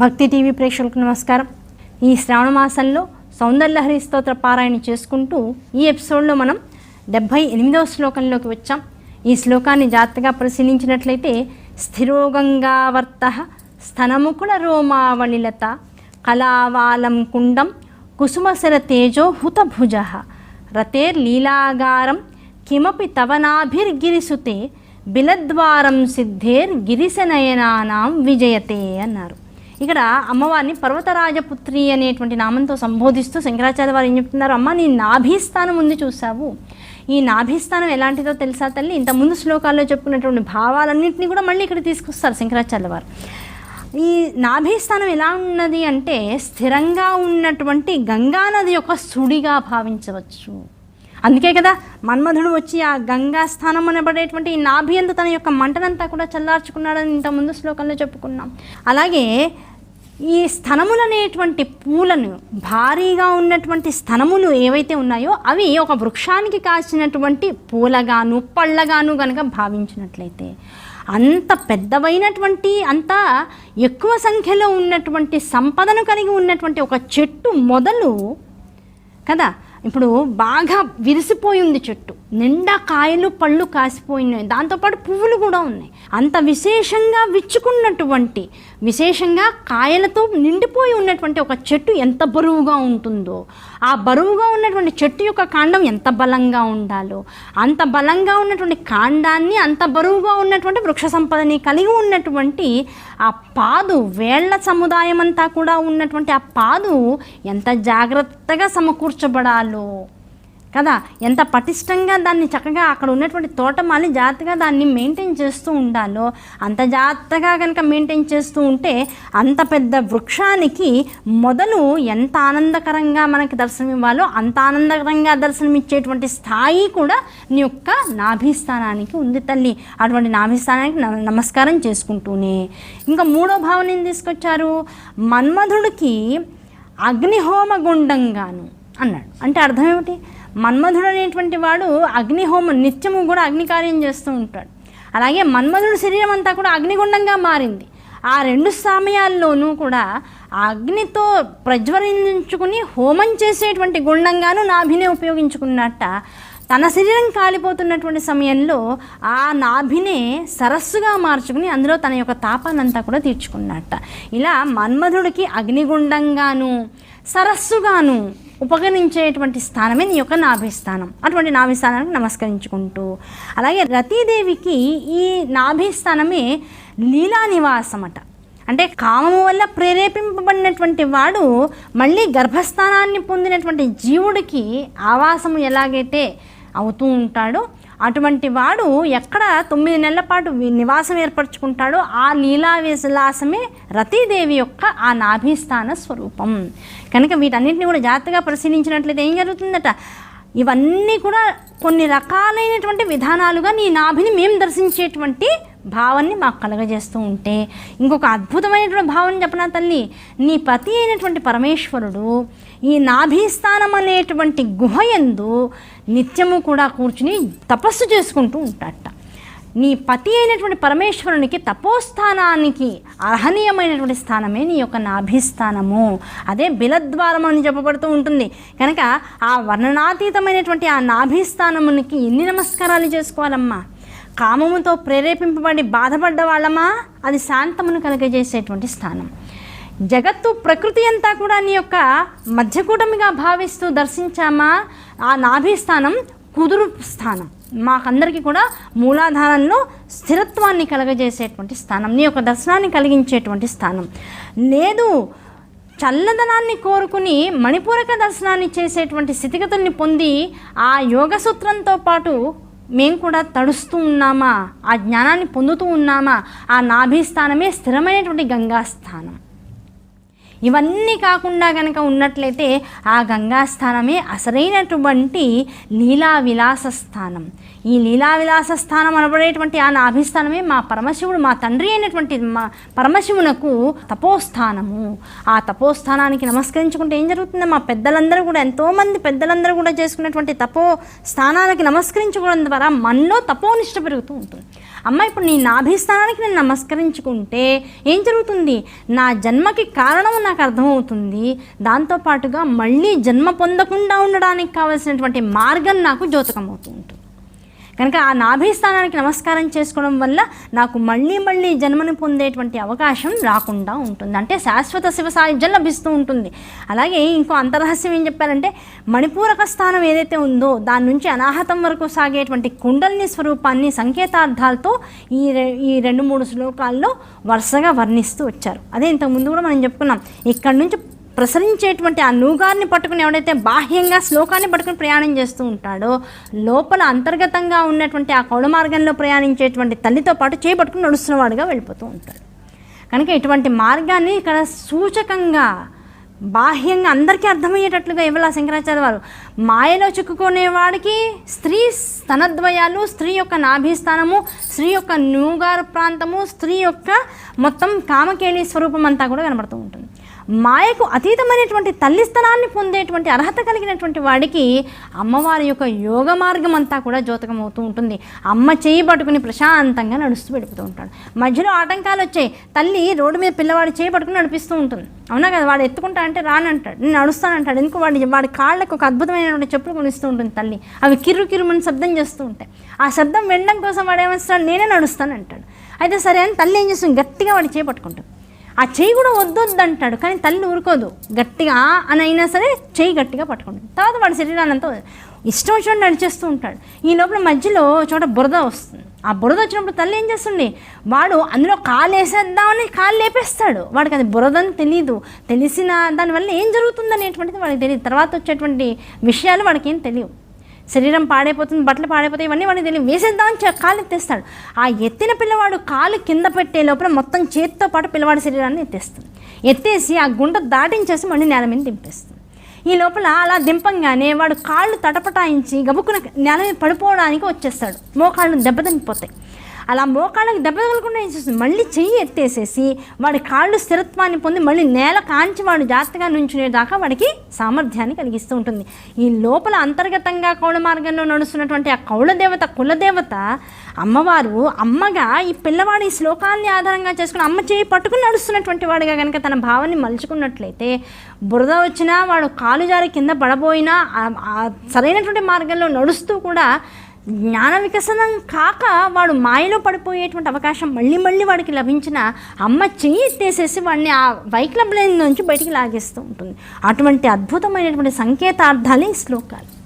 భక్తి టీవీ ప్రేక్షకులకు నమస్కారం. ఈ శ్రావణ మాసంలో సౌందర్యలహరి స్తోత్ర పారాయణ చేసుకుంటూ ఈ ఎపిసోడ్లో మనం డెబ్భై ఎనిమిదవ శ్లోకంలోకి వచ్చాం. ఈ శ్లోకాన్ని జాగ్రత్తగా పరిశీలించినట్లయితే స్థిరోగంగావర్త స్థనముకుల రోమావళిలత కళావాలం కుండం కుసుమశర తేజో హుతభుజ రతేర్లీలాగారం కిమపి తవనాభిర్గిరిసుతే బిలద్వారం సిద్ధేర్ గిరిశనయనానాం విజయతే అన్నారు. ఇక్కడ అమ్మవారిని పర్వతరాజపుత్రి అనేటువంటి నామంతో సంబోధిస్తూ శంకరాచార్య వారు ఏం చెప్తున్నారు? అమ్మ నీ నాభిస్థానం ఉంది చూసావు ఈ నాభిస్థానం ఎలాంటిదో తెలుసా తల్లి? ఇంత ముందు శ్లోకాల్లో చెప్పుకున్నటువంటి భావాలన్నింటినీ కూడా మళ్ళీ ఇక్కడ తీసుకొస్తారు శంకరాచార్య వారు. ఈ నాభిస్థానం ఎలా ఉన్నది అంటే స్థిరంగా ఉన్నటువంటి గంగానది యొక్క సుడిగా భావించవచ్చు. అందుకే కదా మన్మధుడు వచ్చి ఆ గంగా స్థానం అనబడేటువంటి ఈ నాభి అందు తన యొక్క మంటనంతా కూడా చల్లార్చుకున్నాడని ఇంత ముందు శ్లోకంలో చెప్పుకున్నాం. అలాగే ఈ స్థనములు అనేటువంటి పూలను భారీగా ఉన్నటువంటి స్థనములు ఏవైతే ఉన్నాయో అవి ఒక వృక్షానికి కాసినటువంటి పూలగాను పళ్ళగాను కనుక భావించినట్లయితే అంత పెద్దవైనటువంటి అంత ఎక్కువ సంఖ్యలో ఉన్నటువంటి సంపదను కలిగి ఉన్నటువంటి ఒక చెట్టు మొదలు కదా? ఇప్పుడు బాగా విరిసిపోయి ఉంది చెట్టు. నిండా కాయలు పళ్ళు కాసిపోయినాయి. దాంతోపాటు పువ్వులు కూడా ఉన్నాయి. అంత విశేషంగా విచ్చుకున్నటువంటి విశేషంగా కాయలతో నిండిపోయి ఉన్నటువంటి ఒక చెట్టు ఎంత బరువుగా ఉంటుందో ఆ బరువుగా ఉన్నటువంటి చెట్టు యొక్క కాండం ఎంత బలంగా ఉండాలో అంత బలంగా ఉన్నటువంటి కాండాన్ని అంత బరువుగా ఉన్నటువంటి వృక్ష సంపదని కలిగి ఉన్నటువంటి ఆ పాదు వేళ్ళ సముదాయం అంతా కూడా ఉన్నటువంటి ఆ పాదు ఎంత జాగ్రత్తగా సమకూర్చబడాలో. కదా? ఎంత పటిష్టంగా దాన్ని చక్కగా అక్కడ ఉన్నటువంటి తోటమాలి జాగ్రత్తగా దాన్ని మెయింటైన్ చేస్తూ ఉండాలో అంత జాగ్రత్తగా కనుక మెయింటైన్ చేస్తూ ఉంటే అంత పెద్ద వృక్షానికి మొదలు ఎంత ఆనందకరంగా మనకి దర్శనం ఇవ్వాలో అంత ఆనందకరంగా దర్శనమిచ్చేటువంటి స్థాయి కూడా నీ యొక్క నాభిస్థానానికి ఉంది తల్లి. అటువంటి నాభిస్థానానికి నమ- నమస్కారం చేసుకుంటూనే. ఇంకా మూడో భావన ఏం తీసుకొచ్చారు? మన్మధుడికి అగ్నిహోమ గుండంగాను అన్నాడు. అంటే అర్థం ఏమిటి? మన్మధుడు అనేటువంటి వాడు అగ్నిహోమం నిత్యము కూడా అగ్నికార్యం చేస్తూ ఉంటాడు. అలాగే మన్మధుడు శరీరం అంతా కూడా అగ్నిగుండంగా మారింది. ఆ రెండు సమయాల్లోనూ కూడా అగ్నితో ప్రజ్వలించుకుని హోమం చేసేటువంటి గుండంగాను నాభినే ఉపయోగించుకున్నట్ట తన శరీరం కాలిపోతున్నటువంటి సమయంలో ఆ నాభినే సరస్సుగా మార్చుకుని అందులో తన యొక్క తాపానంతా కూడా తీర్చుకున్నట్ట. ఇలా మన్మధుడికి అగ్నిగుండంగాను సరస్సుగాను ఉపకరించేటువంటి స్థానమే నీ యొక్క నాభిస్థానం. అటువంటి నాభిస్థానానికి నమస్కరించుకుంటూ. అలాగే రతీదేవికి ఈ నాభిస్థానమే లీలా నివాసమట. అంటే కామము వల్ల ప్రేరేపింపబడినటువంటి వాడు మళ్ళీ గర్భస్థానాన్ని పొందినటువంటి జీవుడికి ఆవాసము ఎలాగైతే అవుతూ ఉంటాడో అటువంటి వాడు ఎక్కడ తొమ్మిది నెలల పాటు నివాసం ఏర్పరచుకుంటాడో ఆ లీలా విలాసమే రతీదేవి యొక్క ఆ నాభిస్థాన స్వరూపం. కనుక వీటన్నింటినీ కూడా జాగ్రత్తగా పరిశీలించినట్లయితే ఏం జరుగుతుందట? ఇవన్నీ కూడా కొన్ని రకాలైనటువంటి విధానాలుగా నీ నాభిని మేము దర్శించేటువంటి భావాన్ని మాకు కలగజేస్తూ ఉంటే ఇంకొక అద్భుతమైనటువంటి భావన చెప్పనా తల్లి? నీ పతి అయినటువంటి పరమేశ్వరుడు ఈ నాభిస్థానం అనేటువంటి గుహ ఎందు నిత్యము కూడా కూర్చుని తపస్సు చేసుకుంటూ ఉంటాడట. నీ పతి అయినటువంటి పరమేశ్వరునికి తపోస్థానానికి అర్హనీయమైనటువంటి స్థానమే నీ యొక్క నాభిస్థానము. అదే బిలద్వారం అని చెప్పబడుతూ ఉంటుంది. కనుక ఆ వర్ణనాతీతమైనటువంటి ఆ నాభిస్థానమునికి ఎన్ని నమస్కారాలు చేసుకోవాలమ్మా? కామముతో ప్రేరేపింపబడి బాధపడ్డ వాళ్ళమా? అది శాంతమును కలగజేసేటువంటి స్థానం. జగత్తు ప్రకృతి అంతా కూడా నీ యొక్క మధ్యకూటమిగా భావిస్తూ దర్శించామా? ఆ నాభిస్థానం కుదురు స్థానం. మాకందరికీ కూడా మూలాధారంలో స్థిరత్వాన్ని కలగజేసేటువంటి స్థానం నీ యొక్క దర్శనాన్ని కలిగించేటువంటి స్థానం. లేదు చల్లదనాన్ని కోరుకుని మణిపూరక దర్శనాన్ని చేసేటువంటి స్థితిగతుల్ని పొంది ఆ యోగ సూత్రంతో పాటు మేము కూడా తడుస్తూ ఉన్నామా? ఆ జ్ఞానాన్ని పొందుతూ ఉన్నామా? ఆ నాభిస్థానమే స్థిరమైనటువంటి గంగా స్థానం. ఇవన్నీ కాకుండా కనుక ఉన్నట్లయితే ఆ గంగాస్థానమే అసలైనటువంటి లీలా విలాస స్థానం ఈ లీలా విలాస స్థానం అనబడేటువంటి ఆ నాభిస్థానమే మా పరమశివుడు మా తండ్రి అయినటువంటి మా పరమశివునకు తపోస్థానము. ఆ తపోస్థానానికి నమస్కరించుకుంటే ఏం జరుగుతుందో మా పెద్దలందరూ కూడా ఎంతోమంది పెద్దలందరూ కూడా చేసుకున్నటువంటి తపో స్థానాలకి నమస్కరించుకోవడం ద్వారా మనలో తపోనిష్ట పెరుగుతూ ఉంటుంది. అమ్మ ఇప్పుడు నీ నాభిస్థానానికి నేను నమస్కరించుకుంటే ఏం జరుగుతుంది? నా జన్మకి కారణం నాకు అర్థమవుతుంది. దాంతోపాటుగా మళ్ళీ జన్మ పొందకుండా ఉండడానికి కావలసినటువంటి మార్గం నాకు ద్యోతకం ఉంటుంది కనుక ఆ నాభిస్థానానికి నమస్కారం చేసుకోవడం వల్ల నాకు మళ్ళీ మళ్ళీ జన్మను పొందేటువంటి అవకాశం రాకుండా ఉంటుంది. అంటే శాశ్వత శివ సాయుధ్యం లభిస్తూ ఉంటుంది. అలాగే ఇంకో అంతరహస్యం ఏం చెప్పారంటే మణిపూరక స్థానం ఏదైతే ఉందో దాని నుంచి అనాహతం వరకు సాగేటువంటి కుండల్ని స్వరూపాన్ని సంకేతార్థాలతో ఈ ఈ రెండు మూడు శ్లోకాల్లో వరుసగా వర్ణిస్తూ వచ్చారు. అదే ఇంతకుముందు కూడా మనం చెప్పుకున్నాం. ఇక్కడి నుంచి ప్రసరించేటువంటి ఆ నూగారిని పట్టుకుని ఎవడైతే బాహ్యంగా శ్లోకాన్ని పట్టుకుని ప్రయాణం చేస్తూ ఉంటాడో లోపల అంతర్గతంగా ఉన్నటువంటి ఆ కౌళ మార్గంలో ప్రయాణించేటువంటి తల్లితో పాటు చేపట్టుకుని నడుస్తున్నవాడుగా వెళ్ళిపోతూ ఉంటాడు. కనుక ఇటువంటి మార్గాన్ని ఇక్కడ సూచకంగా బాహ్యంగా అందరికీ అర్థమయ్యేటట్లుగా ఇవ్వాల శంకరాచార్య వారు. మాయలో చిక్కుకునేవాడికి స్త్రీ స్తనద్వయాలు స్త్రీ యొక్క నాభిస్థానము స్త్రీ యొక్క నూగారు ప్రాంతము స్త్రీ యొక్క మొత్తం కామకేళి స్వరూపం అంతా కూడా కనబడుతూ ఉంటుంది. మాయకు అతీతమైనటువంటి తల్లి స్థలాన్ని పొందేటువంటి అర్హత కలిగినటువంటి వాడికి అమ్మవారి యొక్క యోగ మార్గం అంతా కూడా జోతకం అవుతూ ఉంటుంది. అమ్మ చేయి పట్టుకుని ప్రశాంతంగా నడుస్తూ వెళ్ళిపోతూ ఉంటాడు. మధ్యలో ఆటంకాలు వచ్చాయి. తల్లి రోడ్డు మీద పిల్లవాడి చేయి పట్టుకుని నడిపిస్తూ ఉంటుంది. అవునా కదా? వాడు ఎత్తుకుంటా అంటే రానంటాడు. నేను నడుస్తానంటాడు ఎందుకు వాడి వాడి కాళ్ళకు ఒక అద్భుతమైనటువంటి చెప్పులు కొనిస్తూ ఉంటుంది తల్లి. అవి కిర్రు కిరుమని శబ్దం చేస్తూ ఉంటాయి. ఆ శబ్దం వినడం కోసం వాడు ఏమేస్తాడు? నేనే నడుస్తాను అంటాడు. అయితే సరే అని తల్లి ఏం చేస్తుంది? గట్టిగా వాడి చేపట్టుకుంటుంది ఆ చెయ్యి కూడా వద్దొద్దు అంటాడు కానీ తల్లి ఊరుకోదు గట్టిగా అని అయినా సరే చెయ్యి గట్టిగా పట్టుకుంటుంది. తర్వాత వాడి శరీరాన్ని అంతా ఇష్టం వచ్చినట్టు నడిచేస్తూ ఉంటాడు. ఈ లోపల మధ్యలో చోట బురద వస్తుంది. ఆ బురద వచ్చినప్పుడు తల్లి ఏం చేస్తుంది? వాడు అందులో కాలు వేసేద్దామని కాలు లేపేస్తాడు. వాడికి అది బురదని తెలియదు తెలిసిన దానివల్ల ఏం జరుగుతుంది అనేటువంటిది వాడికి తెలియదు తర్వాత వచ్చేటువంటి విషయాలు వాడికి ఏం తెలియవు. శరీరం పాడైపోతుంది బట్టలు పాడైపోతాయి ఇవన్నీ వాడికి తెలియదు. వేసేద్దాం కాలు ఎత్తేస్తాడు. ఆ ఎత్తిన పిల్లవాడు కాలు కింద పెట్టే లోపల మొత్తం చేతితో పాటు పిల్లవాడి శరీరాన్ని ఎత్తేస్తుంది. ఎత్తేసి ఆ గుంట దాటించేసి మళ్ళీ నేల మీద దింపేస్తుంది. ఈ లోపల అలా దింపంగానే వాడు కాళ్ళు తటపటాయించి గబుక్కున నేల మీద పడిపోవడానికి వచ్చేస్తాడు. మోకాళ్ళు దెబ్బతినిపోతాయి. అలా మోకాళ్ళకి దెబ్బ తగలకుండా ఏం చేస్తుంది? మళ్ళీ చెయ్యి ఎత్తేసేసి వాడి కాళ్ళు స్థిరత్వాన్ని పొంది మళ్ళీ నేల కాంచి వాడు జాగ్రత్తగా నుంచునేదాకా వాడికి సామర్థ్యాన్ని కలిగిస్తూ ఉంటుంది. ఈ లోపల అంతర్గతంగా కౌళ మార్గంలో నడుస్తున్నటువంటి ఆ కౌళదేవత కులదేవత అమ్మవారు అమ్మగా ఈ పిల్లవాడు ఈ శ్లోకాన్ని ఆధారంగా చేసుకుని అమ్మ చేయి పట్టుకుని నడుస్తున్నటువంటి వాడిగా కనుక తన భావాన్ని మలుచుకున్నట్లయితే బురద వచ్చినా వాడు కాలు జారి కింద పడబోయినా సరైనటువంటి మార్గంలో నడుస్తూ కూడా జ్ఞాన వికసనం కాక వాడు మాయలో పడిపోయేటువంటి అవకాశం మళ్ళీ మళ్ళీ వాడికి లభించిన అమ్మ చెయ్యి ఎత్తేసేసి వాడిని ఆ వైక్లబ్లైన్ నుంచి బయటికి లాగేస్తూ ఉంటుంది. అటువంటి అద్భుతమైనటువంటి సంకేతార్థాలే ఈ శ్లోకాలు.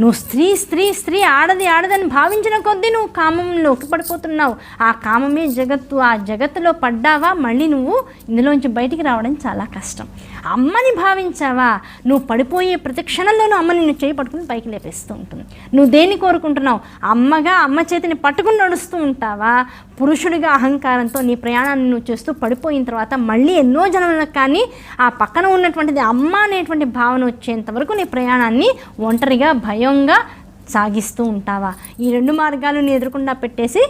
నువ్వు స్త్రీ స్త్రీ స్త్రీ ఆడది ఆడదని భావించిన కొద్దీ నువ్వు కామంలోకి పడిపోతున్నావు. ఆ కామమే జగత్తు ఆ జగత్తులో పడ్డావా? మళ్ళీ నువ్వు ఇందులోంచి బయటికి రావడం చాలా కష్టం. అమ్మని భావించావా? నువ్వు పడిపోయే ప్రతి క్షణంలోనూ అమ్మ నిన్ను చేయి పట్టుకుని పైకి లేపేస్తూ ఉంటుంది. నువ్వు దేన్ని కోరుకుంటున్నావు? అమ్మగా అమ్మ చేతిని పట్టుకుని నడుస్తూ ఉంటావా? పురుషుడిగా అహంకారంతో నీ ప్రయాణాన్ని నువ్వు చేస్తూ పడిపోయిన తర్వాత మళ్ళీ ఎన్నో జన్మలకు కానీ ఆ పక్కన ఉన్నటువంటిది అమ్మ అనేటువంటి భావన వచ్చేంత వరకు నీ ప్రయాణాన్ని ఒంటరిగా భయంగా సాగిస్తూ ఉంటావా? ఈ రెండు మార్గాలను ఎదురకుండా పెట్టేసి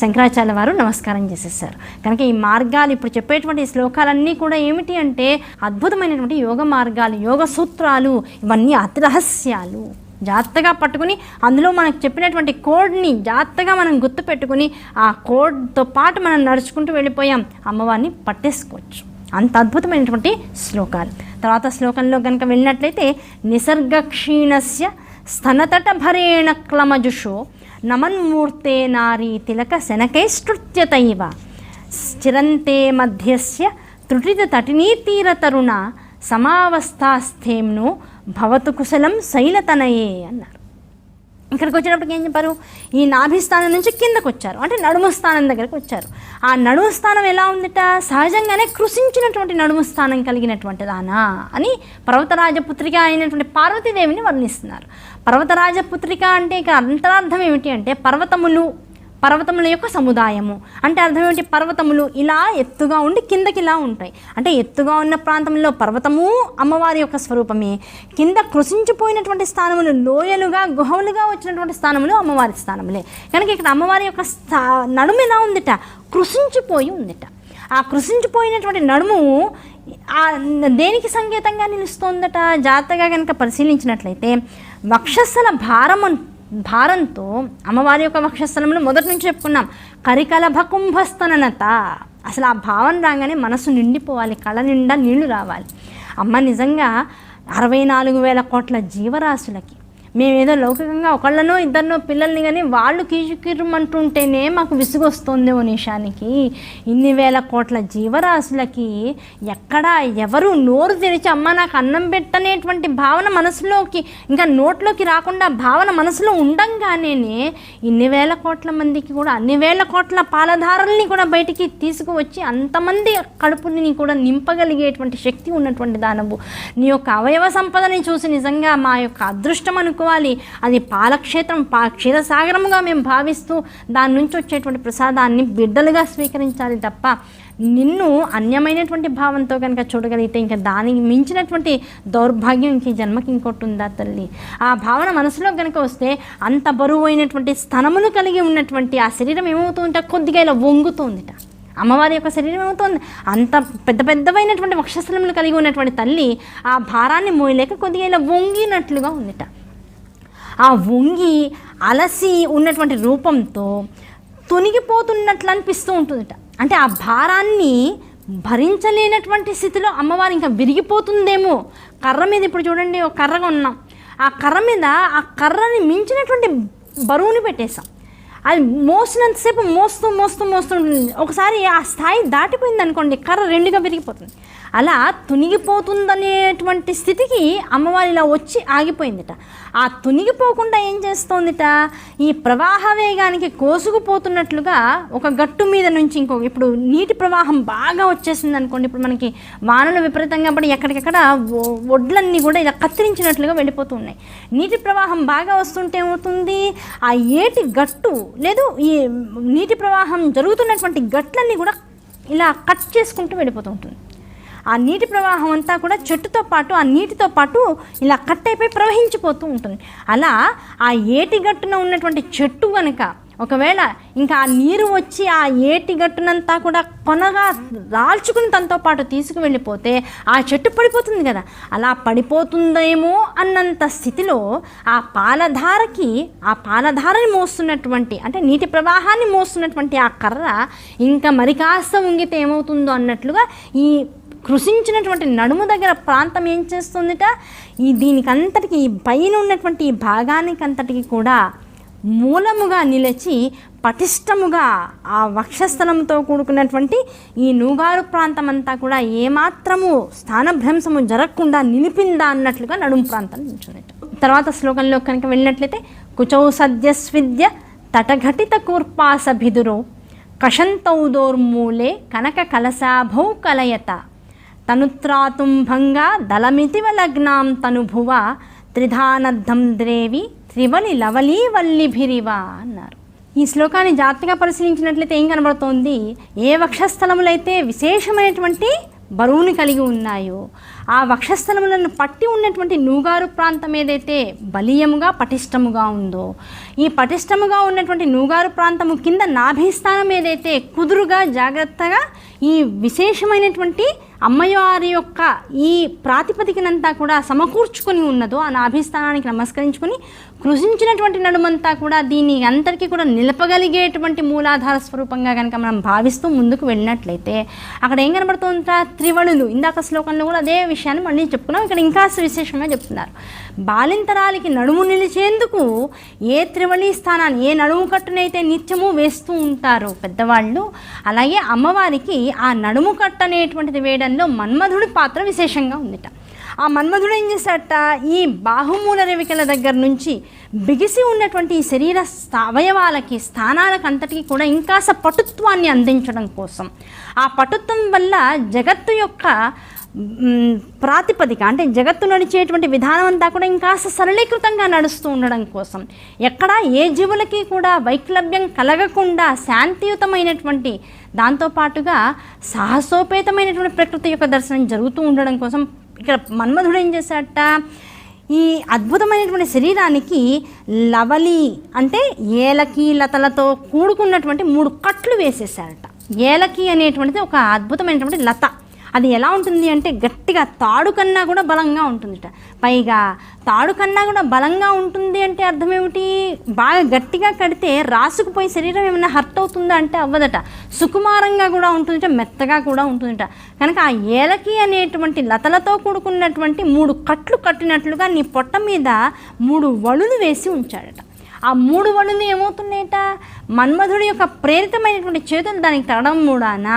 శంకరాచార్య వారు నమస్కారం చేసేసారు. కనుక ఈ మార్గాలు ఇప్పుడు చెప్పేటువంటి శ్లోకాలన్నీ కూడా ఏమిటి అంటే అద్భుతమైనటువంటి యోగ మార్గాలు యోగ సూత్రాలు ఇవన్నీ అతి రహస్యాలు. జాగ్రత్తగా పట్టుకుని అందులో మనకు చెప్పినటువంటి కోడ్ని జాగ్రత్తగా మనం గుర్తుపెట్టుకుని ఆ కోడ్తో పాటు మనం నడుచుకుంటూ వెళ్ళిపోయాం. అమ్మవారిని పట్టేసుకోవచ్చు. అంత అద్భుతమైనటువంటి శ్లోకాలు. తర్వాత శ్లోకంలో కనుక వెళ్ళినట్లయితే నిసర్గ క్షీణస్య స్తనతట భరేణ క్లమజుషో నమన్మూర్తే నారీ తిలక శనకైష్టృత్యతైవ చిరంతే మధ్యస్య త్రుటిత తటినీతీర తరుణ సమావస్థాస్థేమ్ను భవతు కుశలం శైలతనయే అన్నారు ఇక్కడికి వచ్చినప్పటికి ఏం చెప్పారు? ఈ నాభిస్థానం నుంచి కిందకు వచ్చారు అంటే నడుము స్థానం దగ్గరకు వచ్చారు. ఆ నడుము స్థానం ఎలా ఉందిట? సహజంగానే కృషించినటువంటి నడుము స్థానం కలిగినటువంటి దానా అని పర్వతరాజపుత్రిక అయినటువంటి పార్వతీదేవిని వర్ణిస్తున్నారు. పర్వతరాజపుత్రిక అంటే ఇక అంతరార్థం ఏమిటి అంటే పర్వతములు పర్వతముల యొక్క సముదాయము. అంటే అర్థం ఏమిటి? పర్వతములు ఇలా ఎత్తుగా ఉండి కిందకి ఇలా ఉంటాయి. అంటే ఎత్తుగా ఉన్న ప్రాంతంలో పర్వతము అమ్మవారి యొక్క స్వరూపమే. కింద కృషించిపోయినటువంటి స్థానములు లోయలుగా గుహలుగా వచ్చినటువంటి స్థానములు అమ్మవారి స్థానములే. కనుక ఇక్కడ అమ్మవారి యొక్క స్థా నడుము ఎలా ఉందిట? కృషించిపోయి ఉందిట. ఆ కృషించిపోయినటువంటి నడుము దేనికి సంకేతంగా నిలుస్తోందట? జాగ్రత్తగా కనుక పరిశీలించినట్లయితే వక్షస్థల భారం భారంతో అమ్మవారి యొక్క వక్షస్థలంలో మొదటి నుంచి చెప్పుకున్నాం. కరికలభ కుంభస్తననత అసలు ఆ భావన రాగానే మనసు నిండిపోవాలి కళ నిండా నీళ్ళు రావాలి. అమ్మ నిజంగా అరవై నాలుగు వేల కోట్ల జీవరాశులకి మేమేదో లౌకికంగా ఒకళ్ళనో ఇద్దరినో పిల్లల్ని కానీ వాళ్ళు కీచుకిరమంటుంటేనే మాకు విసుగొస్తుందేమో నిషానికి. ఇన్ని వేల కోట్ల జీవరాశులకి ఎక్కడ ఎవరు నోరు తెరిచి అమ్మ నాకు అన్నం పెట్టనేటువంటి భావన మనసులోకి ఇంకా నోట్లోకి రాకుండా భావన మనసులో ఉండంగానే ఇన్ని వేల కోట్ల మందికి కూడా అన్ని వేల కోట్ల పాలధారల్ని కూడా బయటికి తీసుకువచ్చి అంతమంది కడుపుని కూడా నింపగలిగేటువంటి శక్తి ఉన్నటువంటి దానవు. నీ యొక్క అవయవ సంపదని చూసి నిజంగా మా యొక్క అదృష్టం తీసుకోవాలి అది పాలక్షేత్రం పా క్షీరసాగరముగా మేము భావిస్తూ దాని నుంచి వచ్చేటువంటి ప్రసాదాన్ని బిడ్డలుగా స్వీకరించాలి తప్ప నిన్ను అన్యమైనటువంటి భావంతో కనుక చూడగలిగితే ఇంకా దానికి మించినటువంటి దౌర్భాగ్యం ఇంక జన్మకి ఇంకోటి ఉందా తల్లి? ఆ భావన మనసులో కనుక వస్తే అంత బరువు అయినటువంటి స్థనమును కలిగి ఉన్నటువంటి ఆ శరీరం ఏమవుతుందంటే? కొద్దిగా ఇలా వంగుతుందిట. అమ్మవారి యొక్క శరీరం ఏమవుతుంది? అంత పెద్ద పెద్దవైనటువంటి వక్షస్థలములు కలిగి ఉన్నటువంటి తల్లి ఆ భారాన్ని మోయలేక కొద్దిగా ఇలా వంగినట్లుగా ఉందిట. ఆ వంగి అలసి ఉన్నటువంటి రూపంతో తొనిగిపోతున్నట్లు అనిపిస్తూ ఉంటుందిట. అంటే ఆ భారాన్ని భరించలేనటువంటి స్థితిలో అమ్మవారు ఇంకా విరిగిపోతుందేమో. కర్ర మీద ఇప్పుడు చూడండి ఒక కర్రగా ఉన్నాం. ఆ కర్ర మీద ఆ కర్రని మించినటువంటి బరువుని పెట్టేశాం. అది మోసినంతసేపు మోస్తూ మోస్తూ మోస్తూ ఉంటుంది. ఒకసారి ఆ స్థాయి దాటిపోయింది అనుకోండి కర్ర రెండుగా విరిగిపోతుంది. అలా తునిగిపోతుందనేటువంటి స్థితికి అమ్మవారు ఇలా వచ్చి ఆగిపోయిందిట. ఆ తునిగిపోకుండా ఏం చేస్తోందిట? ఈ ప్రవాహ వేగానికి కోసుకుపోతున్నట్లుగా ఒక గట్టు మీద నుంచి ఇంకో ఇప్పుడు నీటి ప్రవాహం బాగా వచ్చేసింది అనుకోండి. ఇప్పుడు మనకి వానలు విపరీతంగా పడి ఎక్కడికెక్కడ ఒడ్లన్నీ కూడా ఇలా కత్తిరించినట్లుగా వెళ్ళిపోతూ ఉన్నాయి నీటి ప్రవాహం బాగా వస్తుంటే ఏమవుతుంది? ఆ ఏటి గట్టు లేదు ఈ నీటి ప్రవాహం జరుగుతున్నటువంటి గట్లన్నీ కూడా ఇలా కట్ చేసుకుంటూ వెళ్ళిపోతూ ఉంటుంది. ఆ నీటి ప్రవాహం అంతా కూడా చెట్టుతో పాటు ఆ నీటితో పాటు ఇలా కట్ అయిపోయి ప్రవహించిపోతూ ఉంటుంది. అలా ఆ ఏటి గట్టున ఉన్నటువంటి చెట్టు కనుక ఒకవేళ ఇంకా ఆ నీరు వచ్చి ఆ ఏటి గట్టునంతా కూడా కొనగా రాల్చుకుని తనతో పాటు తీసుకువెళ్ళిపోతే ఆ చెట్టు పడిపోతుంది కదా. అలా పడిపోతుందేమో అన్నంత స్థితిలో ఆ పాలధారకి ఆ పాలధారని మోస్తున్నటువంటి అంటే నీటి ప్రవాహాన్ని మోస్తున్నటువంటి ఆ కర్ర ఇంకా మరి కాస్త ఉంగితే ఏమవుతుందో అన్నట్లుగా ఈ కృషించినటువంటి నడుము దగ్గర ప్రాంతం ఏం చేస్తుందిట? ఈ దీనికంతటికి పైన ఉన్నటువంటి ఈ భాగానికి అంతటికి కూడా మూలముగా నిలిచి పటిష్టముగా ఆ వక్షస్థలంతో కూడుకున్నటువంటి ఈ నూగారు ప్రాంతం అంతా కూడా ఏమాత్రము స్థానభ్రంశము జరగకుండా నిలిపిందా అన్నట్లుగా నడుము ప్రాంతం నిల్చుంది తర్వాత శ్లోకంలో కనుక వెళ్ళినట్లయితే కుచౌ సద్యస్విద్య తటఘటిత కూర్పాస భిదురో కషంతౌదోర్మూలే కనక కలశాభౌ కలయత. తనుత్రాతుంభంగా దళమితివ లగ్నాం తనుభువ త్రిధానద్ధం ద్రేవి త్రివలి లవలీ వల్లిభిరివ అన్నారు. ఈ శ్లోకాన్ని జాగ్రత్తగా పరిశీలించినట్లయితే ఏం కనబడుతోంది? ఏ వక్షస్థలములైతే విశేషమైనటువంటి బరువుని కలిగి ఉన్నాయో ఆ వక్షస్థలములను పట్టి ఉన్నటువంటి నూగారు ప్రాంతం ఏదైతే బలీయముగా పటిష్టముగా ఉందో ఈ పటిష్టముగా ఉన్నటువంటి నూగారు ప్రాంతము కింద నాభిస్థానం ఏదైతే కుదురుగా జాగ్రత్తగా ఈ విశేషమైనటువంటి అమ్మవారి యొక్క ఈ ప్రాతిపదికనంతా కూడా సమకూర్చుకొని ఉన్నదో ఆ నాభిస్థానానికి నమస్కరించుకొని కృషించినటువంటి నడుమంతా కూడా దీని అంతటికీ కూడా నిలపగలిగేటువంటి మూలాధార స్వరూపంగా కనుక మనం భావిస్తూ ముందుకు వెళ్ళినట్లయితే అక్కడ ఏం కనబడుతుందా త్రివళులు ఇందాక శ్లోకంలో కూడా అదే విషయాన్ని మళ్ళీ చెప్పుకున్నాం. ఇక్కడ ఇంకా విశేషంగా చెప్తున్నారు. బాలింతరాలికి నడుము నిలిచేందుకు ఏ త్రివళి స్థానాన్ని ఏ నడుము కట్టునైతే నిత్యము వేస్తూ ఉంటారో పెద్దవాళ్ళు అలాగే అమ్మవారికి ఆ నడుము కట్టు అనేటువంటిది వేయడంలో మన్మధుడి పాత్ర విశేషంగా ఉందిట. ఆ మన్మధుడు ఏం చేశాడట? ఈ బాహుమూల రేవికల దగ్గర నుంచి బిగిసి ఉన్నటువంటి ఈ శరీర అవయవాలకి స్థానాలకు అంతటికి కూడా ఇంకా పటుత్వాన్ని అందించడం కోసం. ఆ పటుత్వం వల్ల జగత్తు యొక్క ప్రాతిపదిక అంటే జగత్తు నడిచేటువంటి విధానం అంతా కూడా ఇంకాస్త సరళీకృతంగా నడుస్తూ ఉండడం కోసం. ఎక్కడ ఏ జీవులకి కూడా వైక్లభ్యం కలగకుండా శాంతియుతమైనటువంటి దాంతోపాటుగా సాహసోపేతమైనటువంటి ప్రకృతి యొక్క దర్శనం జరుగుతూ ఉండడం కోసం ఇక్కడ మన్మధుడు ఏం చేశాడట? ఈ అద్భుతమైనటువంటి శరీరానికి లవలి అంటే ఏలకి లతలతో కూడుకున్నటువంటి మూడు కట్లు వేసేసారట ఏలకి అనేటువంటిది ఒక అద్భుతమైనటువంటి లత. అది ఎలా ఉంటుంది అంటే గట్టిగా తాడు కన్నా కూడా బలంగా ఉంటుందిట. పైగా తాడు కన్నా కూడా బలంగా ఉంటుంది అంటే అర్థం ఏమిటి? బాగా గట్టిగా కడితే రాసుకుపోయి శరీరం ఏమైనా హర్ట్ అవుతుందా అంటే అవ్వదట. సుకుమారంగా కూడా ఉంటుందిట మెత్తగా కూడా ఉంటుందిట. కనుక ఆ ఏలకి అనేటువంటి లతలతో కూడుకున్నటువంటి మూడు కట్లు కట్టినట్లుగా నీ పొట్ట మీద మూడు వలులు వేసి ఉంచాడట. ఆ మూడు వడులు ఏమవుతున్నాయట? మన్మధుడి యొక్క ప్రేరితమైనటువంటి చేతులు దానికి తడడం మూడాన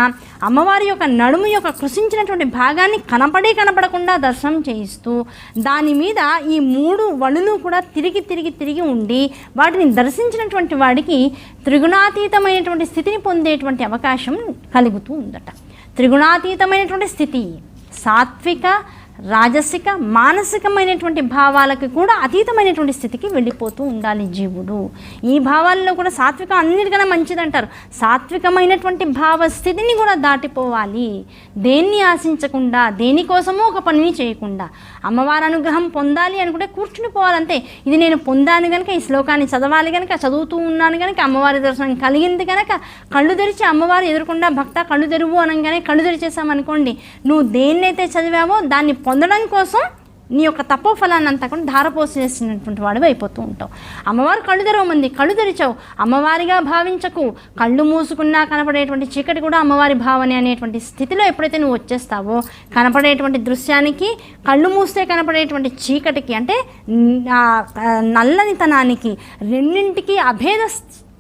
అమ్మవారి యొక్క నడుము యొక్క కృషించినటువంటి భాగాన్ని కనపడే కనపడకుండా దర్శనం చేయిస్తూ దాని మీద ఈ మూడు వడులు కూడా తిరిగి తిరిగి తిరిగి ఉండి వాటిని దర్శించినటువంటి వాడికి త్రిగుణాతీతమైనటువంటి స్థితిని పొందేటువంటి అవకాశం కలుగుతూ ఉందట. త్రిగుణాతీతమైనటువంటి స్థితి సాత్విక రాజసిక మానసికమైనటువంటి భావాలకు కూడా అతీతమైనటువంటి స్థితికి వెళ్ళిపోతూ ఉండాలి జీవుడు. ఈ భావాల్లో కూడా సాత్వికం అన్నిటికన్నా మంచిదంటారు. సాత్వికమైనటువంటి భావ స్థితిని కూడా దాటిపోవాలి. దేన్ని ఆశించకుండా దేనికోసమో ఒక పనిని చేయకుండా అమ్మవారి అనుగ్రహం పొందాలి అనుకుంటే కూర్చుని పోవాలంతే. ఇది నేను పొందాను కనుక ఈ శ్లోకాన్ని చదవాలి కనుక చదువుతూ ఉన్నాను కనుక అమ్మవారి దర్శనం కలిగింది కనుక కళ్ళు తెరిచి అమ్మవారు ఎదురకుండా భక్త కళ్ళు తెరువు అనగానే కళ్ళు తెరిచేసామనుకోండి నువ్వు దేన్నైతే చదివావో దాన్ని పొందడం కోసం నీ యొక్క తపోఫలాన్ని అంతా కూడా ధారపోసేసినటువంటి వాడు అయిపోతూ ఉంటావు. అమ్మవారు కళ్ళు తెరవమంది కళ్ళు తెరిచావు. అమ్మవారిగా భావించకు. కళ్ళు మూసుకున్నా కనపడేటువంటి చీకటి కూడా అమ్మవారి భావన అనేటువంటి స్థితిలో ఎప్పుడైతే నువ్వు వచ్చేస్తావో కనపడేటువంటి దృశ్యానికి కళ్ళు మూస్తే కనపడేటువంటి చీకటికి అంటే నల్లనితనానికి రెండింటికి అభేద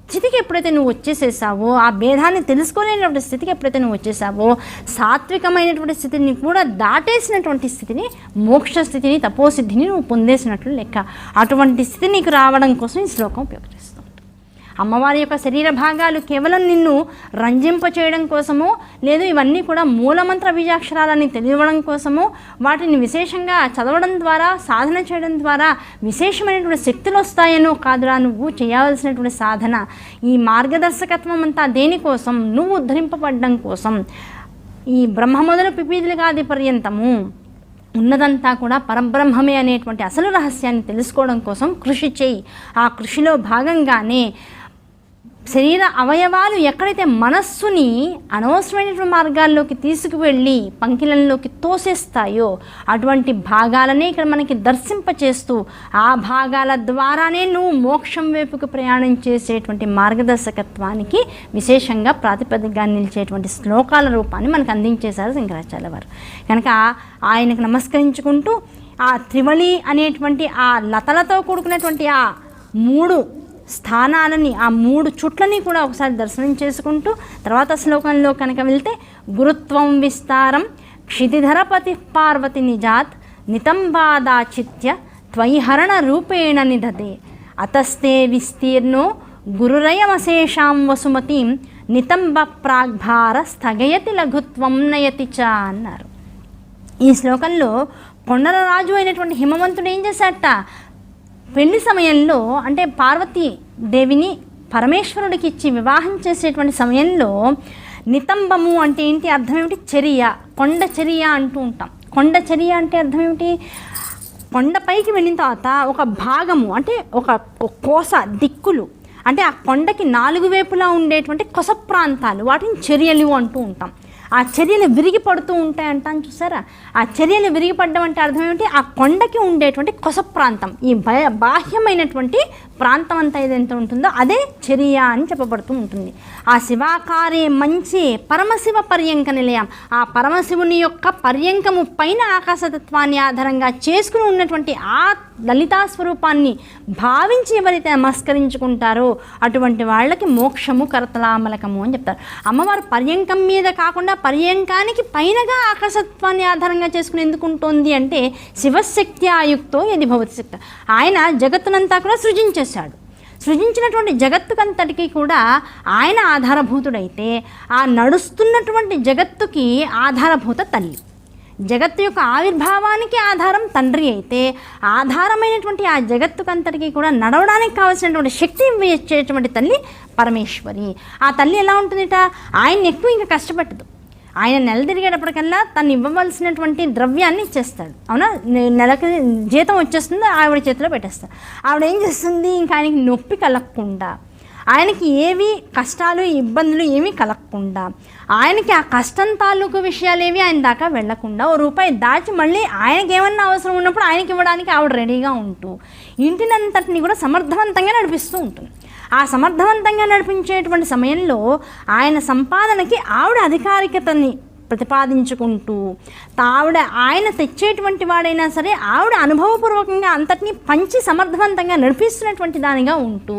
స్థితికి ఎప్పుడైతే నువ్వు వచ్చేసేసావో ఆ భేదాన్ని తెలుసుకోలేనటువంటి స్థితికి ఎప్పుడైతే నువ్వు వచ్చేసావో సాత్వికమైనటువంటి స్థితిని కూడా దాటేసినటువంటి స్థితిని మోక్ష స్థితిని తపోసిద్ధిని నువ్వు పొందేసినట్లు లెక్క. అటువంటి స్థితి నీకు రావడం కోసం ఈ శ్లోకం ఉపయోగిస్తుంది అమ్మవారి యొక్క శరీర భాగాలు కేవలం నిన్ను రంజింప చేయడం కోసమో లేదు ఇవన్నీ కూడా మూలమంత్ర బీజాక్షరాలని తెలియడం కోసమో వాటిని విశేషంగా చదవడం ద్వారా సాధన చేయడం ద్వారా విశేషమైనటువంటి శక్తులు వస్తాయనో కాదురా నువ్వు చేయవలసినటువంటి సాధన. ఈ మార్గదర్శకత్వం అంతా దేనికోసం నువ్వు ఉద్ధరింపబడ్డం కోసం. ఈ బ్రహ్మ మొదలు పిపీదిలుగాది పర్యంతము ఉన్నదంతా కూడా పరబ్రహ్మమే అనేటువంటి అసలు రహస్యాన్ని తెలుసుకోవడం కోసం కృషి చేయి. ఆ కృషిలో భాగంగానే శరీర అవయవాలు ఎక్కడైతే మనస్సుని అనవసరమైనటువంటి మార్గాల్లోకి తీసుకువెళ్ళి పంకిలంలోకి తోసేస్తాయో అటువంటి భాగాలనే ఇక్కడ మనకి దర్శింపచేస్తూ ఆ భాగాల ద్వారానే నువ్వు మోక్షం వైపుకు ప్రయాణం చేసేటువంటి మార్గదర్శకత్వానికి విశేషంగా ప్రాతిపదికగా నిలిచేటువంటి శ్లోకాల రూపాన్ని మనకు అందించేశారు శంకరాచార్య వారు. కనుక ఆయనకు నమస్కరించుకుంటూ ఆ త్రివళి అనేటువంటి ఆ లతలతో కూడుకున్నటువంటి ఆ మూడు స్థానాలని ఆ మూడు చుట్లని కూడా ఒకసారి దర్శనం చేసుకుంటూ తర్వాత శ్లోకంలో కనుక వెళ్తే గురుత్వం విస్తారం క్షితిధరపతి పార్వతి నిజాత్ నితంబాదాచిత్య త్వయిహరణ రూపేణ నిధతే అతస్తే విస్తీర్ణో గురురయమశేషాం వసుమతిం నితంబ ప్రాగ్భార స్థగయతి లఘుత్వం నయతి చ అన్నారు. ఈ శ్లోకంలో కొండల రాజు అయినటువంటి హిమవంతుడు ఏం చేశాట పెళ్ళి సమయంలో అంటే పార్వతీ దేవిని పరమేశ్వరుడికి ఇచ్చి వివాహం చేసేటువంటి సమయంలో నితంబము అంటే ఏంటి అర్థం ఏమిటి? చర్య కొండ చర్య అంటూ ఉంటాం. కొండ చర్య అంటే అర్థం ఏమిటి? కొండపైకి వెళ్ళిన తర్వాత ఒక భాగము అంటే ఒక ఒక కోస దిక్కులు అంటే ఆ కొండకి నాలుగు వైపులా ఉండేటువంటి కొస ప్రాంతాలు వాటిని చర్యలు అంటూ ఉంటాం. ఆ చర్యలు విరిగి పడుతూ ఉంటాయి అంటాను చూసారా? ఆ చర్యలు విరిగిపడడం అంటే అర్థం ఏమిటి? ఆ కొండకి ఉండేటువంటి కొస ప్రాంతం ఈ భయ బాహ్యమైనటువంటి ప్రాంతం అంతా ఏదైతే ఉంటుందో అదే చర్య అని చెప్పబడుతూ ఉంటుంది. ఆ శివాకారే మంచి పరమశివ పర్యంక నిలయం. ఆ పరమశివుని యొక్క పర్యంకము పైన ఆకాశతత్వాన్ని ఆధారంగా చేసుకుని ఉన్నటువంటి ఆ లలితా స్వరూపాన్ని భావించి ఎవరైతే నమస్కరించుకుంటారో అటువంటి వాళ్ళకి మోక్షము కరతలామలకము అని చెప్తారు. అమ్మవారు పర్యంకం మీద కాకుండా పర్యంకానికి పైనగా ఆకాశత్వాన్ని ఆధారంగా చేసుకుని ఎందుకు ఉంటుంది అంటే శివశక్తి ఆయుక్తో ఇది భవతి శక్తి. ఆయన జగత్తునంతా కూడా సృజించేశాడు సృజించినటువంటి జగత్తుకంతటికి కూడా ఆయన ఆధారభూతుడైతే ఆ నడుస్తున్నటువంటి జగత్తుకి ఆధారభూత తల్లి. జగత్తు యొక్క ఆవిర్భావానికి ఆధారం తండ్రి అయితే ఆధారమైనటువంటి ఆ జగత్తుకంతటికి కూడా నడవడానికి కావాల్సినటువంటి శక్తి ఇచ్చేటువంటి తల్లి పరమేశ్వరి. ఆ తల్లి ఎలా ఉంటుందిట? ఆయన ఎక్కువ ఇంకా కష్టపెట్టదు. ఆయన నెల తిరిగేటప్పటికల్లా తను ఇవ్వవలసినటువంటి ద్రవ్యాన్ని ఇచ్చేస్తాడు. అవునా? నెలకి జీతం వచ్చేస్తుంది ఆవిడ చేతిలో పెట్టేస్తాడు. ఆవిడ ఏం చేస్తుంది? ఇంకా ఆయనకి నొప్పి కలగకుండా ఆయనకి ఏవి కష్టాలు ఇబ్బందులు ఏమీ కలగకుండా ఆయనకి ఆ కష్టం తాలూకు విషయాలు ఏవి ఆయన దాకా వెళ్ళకుండా ఓ రూపాయి దాచి మళ్ళీ ఆయనకి ఏమన్నా అవసరం ఉన్నప్పుడు ఆయనకి ఇవ్వడానికి ఆవిడ రెడీగా ఉంటూ ఇంటినంతటిని కూడా సమర్థవంతంగా నడిపిస్తూ ఉంటుంది. ఆ సమర్థవంతంగా నడిపించేటువంటి సమయంలో ఆయన సంపాదనకి ఆవిడ అధికారికతని ప్రతిపాదించుకుంటూ తావిడ ఆయన తెచ్చేటువంటి వాడైనా సరే ఆవిడ అనుభవపూర్వకంగా అంతటినీ పంచి సమర్థవంతంగా నడిపిస్తున్నటువంటి దానిగా ఉంటూ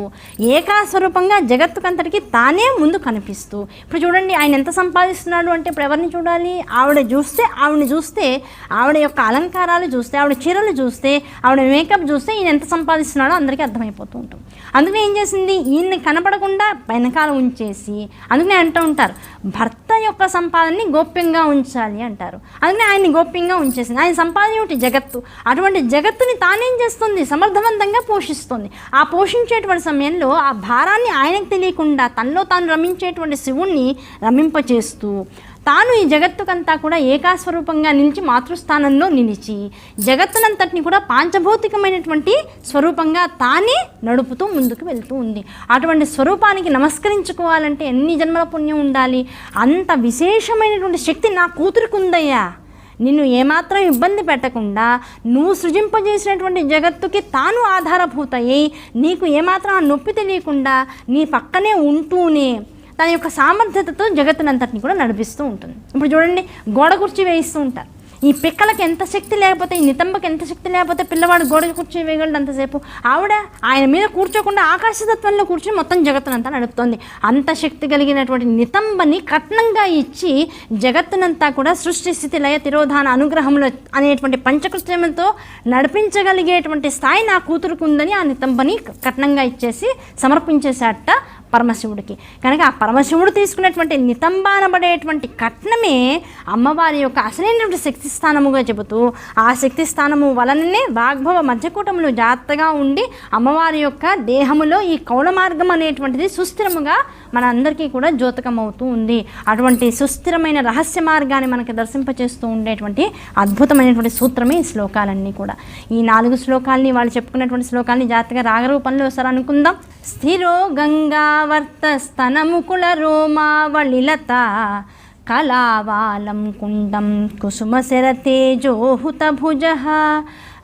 ఏకాస్వరూపంగా జగత్తుకంతటికి తానే ముందు కనిపిస్తూ ఇప్పుడు చూడండి ఆయన ఎంత సంపాదిస్తున్నాడు అంటే ఇప్పుడు ఎవరిని చూడాలి? ఆవిడ చూస్తే ఆవిడని చూస్తే ఆవిడ యొక్క అలంకారాలు చూస్తే ఆవిడ చీరలు చూస్తే ఆవిడ మేకప్ చూస్తే ఈయన ఎంత సంపాదిస్తున్నాడో అందరికీ అర్థమైపోతూ ఉంటుంది. అందుకని ఏం చేసింది? ఈయన్ని కనపడకుండా వెనకాల ఉంచేసి అందుకనే అంటూ ఉంటారు భర్త యొక్క సంపాదనని గోప్యంగా ఉంచాలి అంటారు. అందుకని ఆయన్ని గోప్యంగా ఉంచేసింది. ఆయన సంపాదన ఏమిటి? జగత్తు. అటువంటి జగత్తుని తానేం చేస్తుంది? సమర్థవంతంగా పోషిస్తుంది. ఆ పోషించేటువంటి సమయంలో ఆ భారాన్ని ఆయనకు తెలియకుండా తనలో తాను రమించేటువంటి శివుణ్ణి రమింపచేస్తూ తాను ఈ జగత్తుకంతా కూడా ఏకాస్వరూపంగా నిలిచి మాతృస్థానంలో నిలిచి జగత్తునంతటిని కూడా పాంచభౌతికమైనటువంటి స్వరూపంగా తానే నడుపుతూ ముందుకు వెళ్తూ ఉంది. అటువంటి స్వరూపానికి నమస్కరించుకోవాలంటే ఎన్ని జన్మల పుణ్యం ఉండాలి? అంత విశేషమైనటువంటి శక్తి నా కూతురికి ఉందయ్యా నిన్ను ఏమాత్రం ఇబ్బంది పెట్టకుండా నువ్వు సృజింపజేసినటువంటి జగత్తుకి తాను ఆధారభూతయ్యి. నీకు ఏమాత్రం ఆ నొప్పి తెలియకుండా నీ పక్కనే ఉంటూనే తన యొక్క సామర్థ్యతతో జగత్తునంతటిని కూడా నడిపిస్తూ ఉంటుంది. ఇప్పుడు చూడండి గోడ కుర్చీ వేయిస్తూ ఉంటారు. ఈ పిక్కలకి ఎంత శక్తి లేకపోతే ఈ నితంబకి ఎంత శక్తి లేకపోతే పిల్లవాడు గోడ కూర్చొని వేయగలడు అంతసేపు ఆవిడ ఆయన మీద కూర్చోకుండా ఆకాశతత్వంలో కూర్చొని మొత్తం జగత్తునంతా నడుపుతోంది. అంత శక్తి కలిగినటువంటి నితంబని కట్నంగా ఇచ్చి జగత్తునంతా కూడా సృష్టి స్థితి లయ తిరోధాన అనుగ్రహంలో అనేటువంటి పంచకృత్యములతో నడిపించగలిగేటువంటి స్థాయి నా కూతురుకు ఉందని ఆ నితంబని కట్నంగా ఇచ్చేసి సమర్పించేశాట పరమశివుడికి. కనుక ఆ పరమశివుడు తీసుకున్నటువంటి నితంబానబడేటువంటి కట్నమే అమ్మవారి యొక్క అసలైనటువంటి శక్తి స్థానముగా చెబుతూ ఆ శక్తి స్థానము వలననే వాగ్భవ మధ్యకూటములు జాగ్రత్తగా ఉండి అమ్మవారి యొక్క దేహములో ఈ కౌల మార్గం అనేటువంటిది సుస్థిరముగా మన అందరికీ కూడా ద్యోతకం అవుతూ ఉంది. అటువంటి సుస్థిరమైన రహస్య మార్గాన్ని మనకి దర్శింపచేస్తూ ఉండేటువంటి అద్భుతమైనటువంటి సూత్రమే ఈ శ్లోకాలన్నీ కూడా. ఈ నాలుగు శ్లోకాలని వాళ్ళు చెప్పుకున్నటువంటి శ్లోకాలని జాగ్రత్తగా రాగరూపంలో ఒకసారి అనుకుందాం. స్థిరో గంగా స్తనముకుల రోమావళిలత కళావాలం కుండం కుసుమశరతేజోహుత భుజ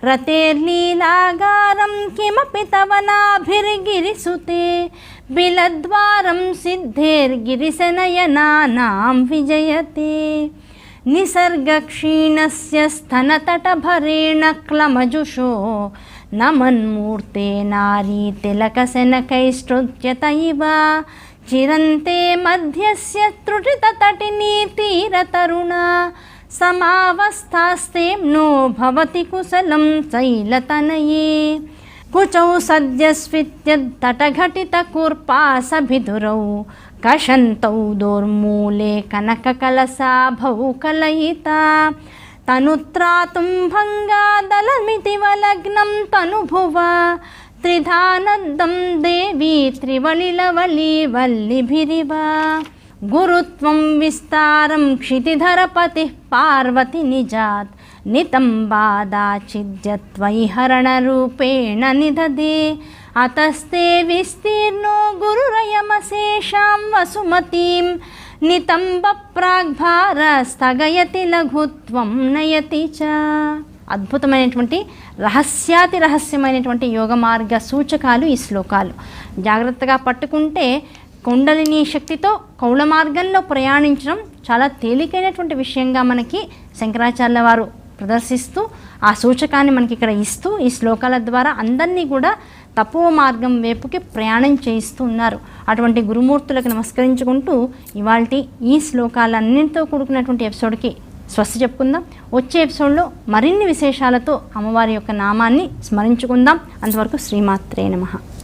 రతేర్లీలాగారం కిమపి తవ నాభిర్గిరిసుతే బిలద్వారం సిద్ధేర్గిరిశనయనానాం విజయతే. నిసర్గక్షీణస్య స్తనతటభరేణ క్లమజుషో నమన్మూర్తే నారీ తిలకశనకైష్టృత్యత ఇవ చిరంతే మధ్యస్య త్రుటితటినీ తీరతరుణా సమావస్థాస్తేమ్నో భవతి కుశలం శైలతనయే కుచౌ సద్యస్ఫిత్యత్తటఘటితకూర్పాసభిదురౌ కషంతౌ దోర్మూలే కనకకలసాభౌ కలయిత తనుత్రాతుం భంగాదలమితి తనుభువ త్రిధానద్దం దేవీ త్రివళిలవళి వల్లిభిరివ గురుత్వం విస్తారం క్షితిధరపతి పార్వతి నిజాత్ నితంబాదాచిద్యత్వైహరణరూపేణ నిదదే అతస్తే విస్తీర్ణో గురురయమశేషాం వసుమతీం నితంబ ప్రాగ్భార స్థగయతి లఘుత్వం నయతి చ. అద్భుతమైనటువంటి రహస్యాతి రహస్యమైనటువంటి యోగ మార్గ సూచకాలు ఈ శ్లోకాలు. జాగ్రత్తగా పట్టుకుంటే కుండలిని శక్తితో కౌళ మార్గంలో ప్రయాణించడం చాలా తేలికైనటువంటి విషయంగా మనకి శంకరాచార్య వారు ప్రదర్శిస్తూ ఆ సూచకాన్ని మనకి ఇక్కడ ఇస్తూ ఈ శ్లోకాల ద్వారా అందరినీ కూడా తపో మార్గం వైపుకి ప్రయాణం చేయిస్తూ ఉన్నారు అటువంటి గురుమూర్తులకు నమస్కరించుకుంటూ ఇవాళ ఈ శ్లోకాలన్నింటితో కూడుకున్నటువంటి ఎపిసోడ్కి స్వస్తి చెప్పుకుందాం. వచ్చే ఎపిసోడ్లో మరిన్ని విశేషాలతో అమ్మవారి యొక్క నామాన్ని స్మరించుకుందాం. అంతవరకు శ్రీమాత్రే నమః.